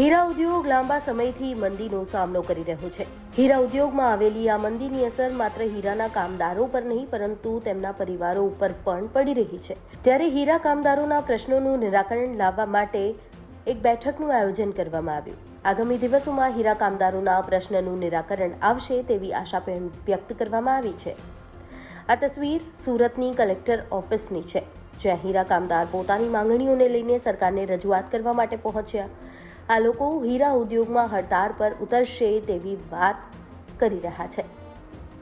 હીરા ઉદ્યોગ લાંબા સમયથી મંદીનો સામનો કરી રહ્યો છે. હીરા ઉદ્યોગમાં આવેલી આ મંદીની અસર માત્ર હીરાના કામદારો પર નહીં, પરંતુ તેમના પરિવારો ઉપર પણ પડી રહી છે. ત્યારે હીરા કામદારોના પ્રશ્નોનું નિરાકરણ લાવવા માટે એક બેઠકનું આયોજન કરવામાં આવ્યું. આગામી દિવસોમાં હીરા કામદારોના પ્રશ્નનું નિરાકરણ આવશે તેવી આશા વ્યક્ત કરવામાં આવી છે. આ તસવીર સુરતની કલેક્ટર ઓફિસની છે. જ્યાં હીરા કામદાર પોતાની માંગણીઓને લઈને સરકારને રજૂઆત કરવા માટે પહોંચ્યા. આ લોકો હીરા ઉદ્યોગમાં હડતાળ પર ઉતરશે તેવી વાત કરી રહ્યા છે.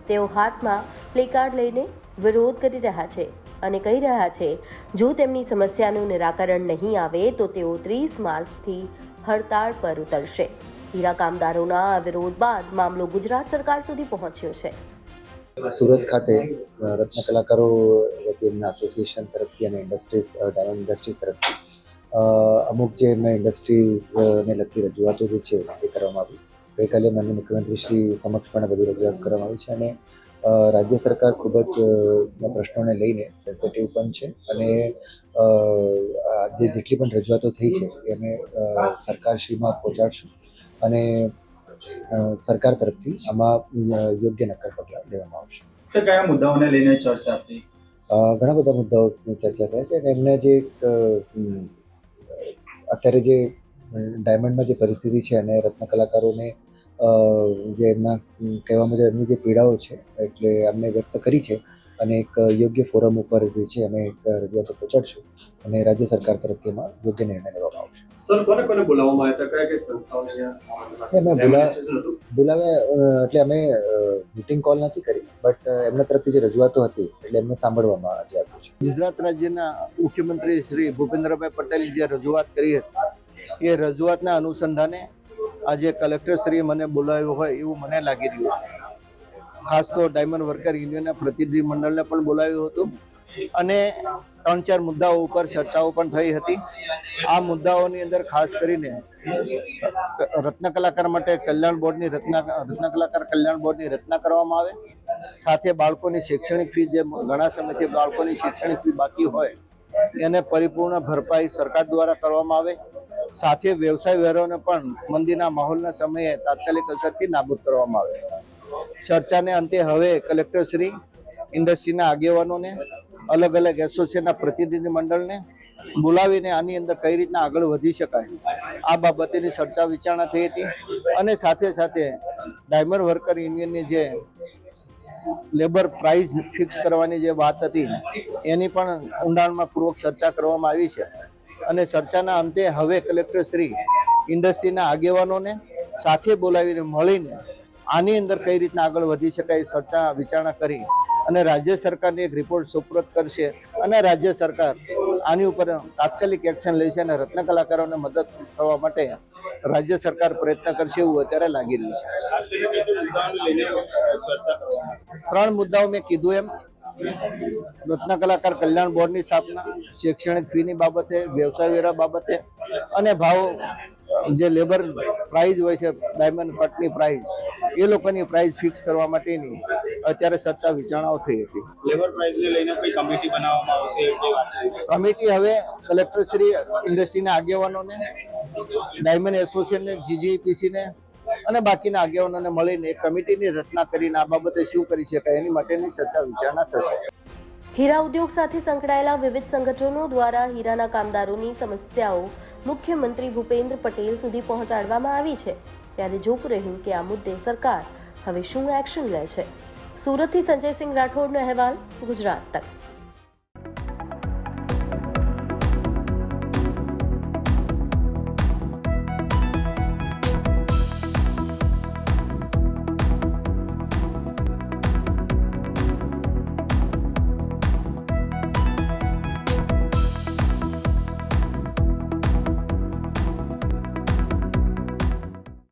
તેઓ હાથમાં પ્લેકાર્ડ લઈને વિરોધ કરી રહ્યા છે અને કહી રહ્યા છે, જો તેમની સમસ્યાનું નિરાકરણ નહીં આવે, તો તેઓ ત્રીસ માર્ચથી હડતાળ પર ઉતરશે. હીરા કામદારોના વિરોધ બાદ મામલો ગુજરાત સરકાર સુધી પહોંચ્યો છે. સુરત ખાતે રત્ન કલાકારો એસોસિએશન તરફથી અને ઇન્ડસ્ટ્રીઝ ડાયમંડ ઇન્ડસ્ટ્રીઝ તરફથી અમુક જે એમના ઇન્ડસ્ટ્રીઝને લગતી રજૂઆતો જે છે એ કરવામાં આવી. ગઈકાલે માન્ય મુખ્યમંત્રી શ્રી સમક્ષ પણ બધી રજૂઆત કરવામાં આવી છે અને રાજ્ય સરકાર ખૂબ જ પ્રશ્નોને લઈને સેન્સિટિવ પણ છે અને આ જે જેટલી પણ રજૂઆતો થઈ છે એ અમે સરકારશ્રીમાં પહોંચાડશું અને સરકાર તરફથી આમાં યોગ્ય નક્કર પગલાં લેવામાં આવશે. સર કયા મુદ્દાઓને લઈને ચર્ચા થઈ ઘણા બધા મુદ્દાઓની ચર્ચા થાય છે અને એમને જે એક, અત્યારે જે ડાયમંડમાં જે પરિસ્થિતિ છે અને રત્ન કલાકારોને જે એમના કહેવા મુજબ એમની જે પીડાઓ છે, એટલે અમને વ્યક્ત કરી છે અને એક યોગ્ય ફોરમ ઉપર જે છે અમે એક રજૂઆતો પહોંચાડશું અને રાજ્ય સરકાર તરફથી એમાં યોગ્ય નિર્ણય લેવામાં આવશે સર કોને કોને બોલાવવામાં આવ્યા હતા કયા કયા સંસ્થાઓને? બોલાવ્યા એટલે અમે મીટિંગ કોલ નથી કરી બટ એમના તરફથી જે રજૂઆતો હતી એટલે એમને સાંભળવામાં આજે આવ્યું છે ગુજરાત રાજ્યના મુખ્યમંત્રી શ્રી ભૂપેન્દ્રભાઈ પટેલે જે રજૂઆત કરી હતી એ રજૂઆતના અનુસંધાને આજે કલેક્ટરશ્રીએ મને બોલાવ્યો હોય એવું મને લાગી રહ્યું છે. ખાસ તો ડાયમંડ વર્કર યુનિયનના પ્રતિનિધિ મંડળને પણ બોલાવ્યું હતું. અને ત્રણ ચાર મુદ્દાઓ ઉપર ચર્ચાઓ પણ થઈ હતી. આ મુદ્દાઓની અંદર ખાસ કરીને રત્ન કલાકાર માટે કલ્યાણ બોર્ડની રચના રત્ન કલાકાર કલ્યાણ બોર્ડની રચના કરવામાં આવે. સાથે બાળકોની શૈક્ષણિક ફી જે ઘણા સમયથી બાળકોની શૈક્ષણિક ફી બાકી હોય, એને પરિપૂર્ણ ભરપાઈ સરકાર દ્વારા કરવામાં આવે. સાથે વ્યવસાય વેરોને પણ મંદીના માહોલના સમયે તાત્કાલિક અસરથી નાબૂદ કરવામાં આવે. ચર્ચાને અંતે હવે કલેક્ટરશ્રી, ઇન્ડસ્ટ્રીના આગેવાનોને અલગ અલગ એસોસિએશનના પ્રતિનિધિ મંડળને બોલાવીને આની અંદર કઈ રીતના આગળ વધી શકાય, આ બાબતેની ચર્ચા વિચારણા થઈ હતી અને સાથે સાથે ડાયમંડ વર્કર યુનિયનની જે લેબર પ્રાઇસ ફિક્સ કરવાની જે વાત હતી, એની પણ ઊંડાણમાં પૂર્વક ચર્ચા કરવામાં આવી છે. અને ચર્ચાના અંતે હવે કલેક્ટરશ્રી, ઇન્ડસ્ટ્રીના આગેવાનોને સાથે બોલાવીને મળીને આની અંદર કઈ રીતના આગળ વધી શકાય ચર્ચા વિચારણા કરી અને રાજ્ય સરકારને એક રિપોર્ટ સુપ્રત કરશે અને રાજ્ય સરકાર આની ઉપર તાત્કાલિક એક્શન લેશે અને રત્ન કલાકારોને મદદ થવા માટે રાજ્ય સરકાર પ્રયત્ન કરશે એવું અત્યારે લાગી રહ્યું છે? ત્રણ મુદ્દાઓ મેં કીધું એમ રત્ન કલાકાર કલ્યાણ બોર્ડની સ્થાપના, શૈક્ષણિક ફીની બાબતે, વ્યવસાય વેરા બાબતે અને ભાવ જે લેબર પ્રાઇઝ હોય છે ડાયમંડ કટની પ્રાઇઝ એ લોકોની પ્રાઇઝ ફિક્સ કરવા માટેની અત્યારે ચર્ચા વિચારણાઓ થઈ હતી લેબર પ્રાઇઝને લઈને કઈ કમિટી બનાવવામાં આવશે. કમિટી હવે કલેક્ટર શ્રી ઇન્ડસ્ટ્રીના આગેવાનોને ડાયમંડ એસોસિએશનને જીજીપીસીને અને બાકીના આગેવાનોને મળીને કમિટીની રચના કરીને આ બાબતે શું કરી શકાય એની માટેની ચર્ચા વિચારણા થશે હીરા ઉદ્યોગ સાથે સંકળાયેલા વિવિધ સંગઠનો દ્વારા હીરાના કામદારોની સમસ્યાઓ મુખ્યમંત્રી ભૂપેન્દ્ર પટેલ સુધી પહોંચાડવામાં આવી છે. ત્યારે જોવું રહ્યું કે આ મુદ્દે સરકાર હવે શું એક્શન લે છે? સુરતથી સંજયસિંહ રાઠોડનો અહેવાલ, ગુજરાત તક.